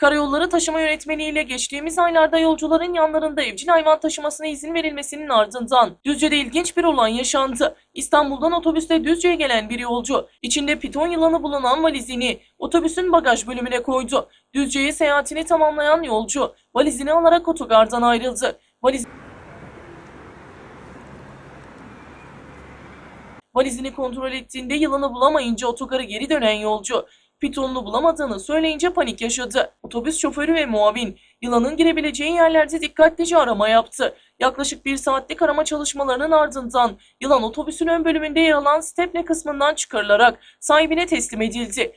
Karayolları Taşıma Yönetmeliği ile geçtiğimiz aylarda yolcuların yanlarında evcil hayvan taşımasına izin verilmesinin ardından Düzce'de ilginç bir olay yaşandı. İstanbul'dan otobüste Düzce'ye gelen bir yolcu içinde piton yılanı bulunan valizini otobüsün bagaj bölümüne koydu. Düzce'ye seyahatini tamamlayan yolcu valizini alarak otogardan ayrıldı. Valiz Valizini kontrol ettiğinde yılanı bulamayınca otogarı geri dönen yolcu pitonunu bulamadığını söyleyince panik yaşadı. Otobüs şoförü ve muavin yılanın girebileceği yerlerde dikkatlice arama yaptı. Yaklaşık bir saatlik arama çalışmalarının ardından yılan otobüsün ön bölümünde yer alan stepne kısmından çıkarılarak sahibine teslim edildi.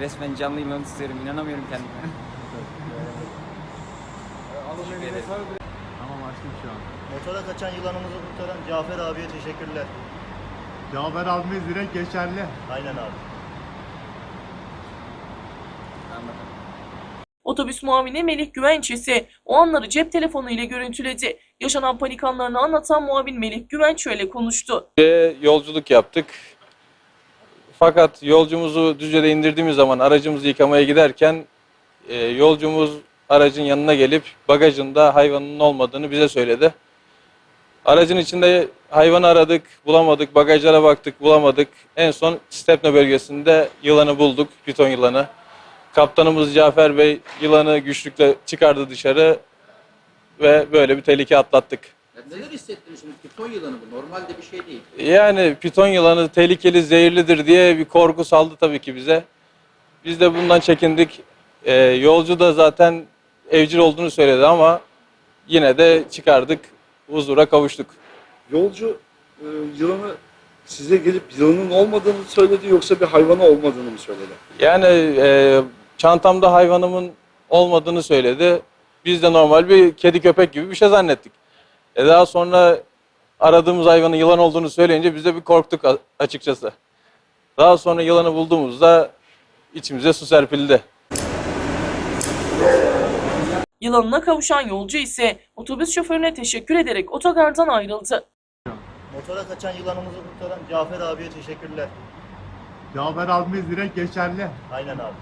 Resmen canlı yılan istiyorum. inanamıyorum kendime. Tamam açtım şu an. Motora kaçan yılanımızı kurtaran Cafer abiye teşekkürler. Cafer abimiz direkt geçerli. Aynen abi. Anladım. Otobüs muavini Melih Güvenç ise o anları cep telefonu ile görüntüledi. Yaşanan panik anlarını anlatan muavin Melih Güvenç şöyle konuştu. Düzce'ye yolculuk yaptık. Fakat yolcumuzu Düzce'de indirdiğimiz zaman aracımızı yıkamaya giderken e, yolcumuz aracın yanına gelip bagajında hayvanın olmadığını bize söyledi. Aracın içinde hayvanı aradık, bulamadık, bagajlara baktık, bulamadık. En son Stepne bölgesinde yılanı bulduk, piton yılanı. Kaptanımız Cafer Bey yılanı güçlükle çıkardı dışarı ve böyle bir tehlike atlattık. Ya neler hissettiniz şimdi? Piton yılanı bu. Normalde bir şey değil. Yani piton yılanı tehlikeli, zehirlidir diye bir korku saldı tabii ki bize. Biz de bundan çekindik. Ee, yolcu da zaten evcil olduğunu söyledi ama yine de çıkardık, huzura kavuştuk. Yolcu e, yılanı size gelip yılanın olmadığını söyledi yoksa bir hayvanı olmadığını mı söyledi? Yani e, çantamda hayvanımın olmadığını söyledi. Biz de normal bir kedi köpek gibi bir şey zannettik. E daha sonra aradığımız hayvanın yılan olduğunu söyleyince biz de bir korktuk açıkçası. Daha sonra yılanı bulduğumuzda içimize su serpildi. Yılanına kavuşan yolcu ise otobüs şoförüne teşekkür ederek otogardan ayrıldı. Motora kaçan yılanımızı kurtaran Cafer abiye teşekkürler. Cafer abimiz direkt geçerli. Aynen abi.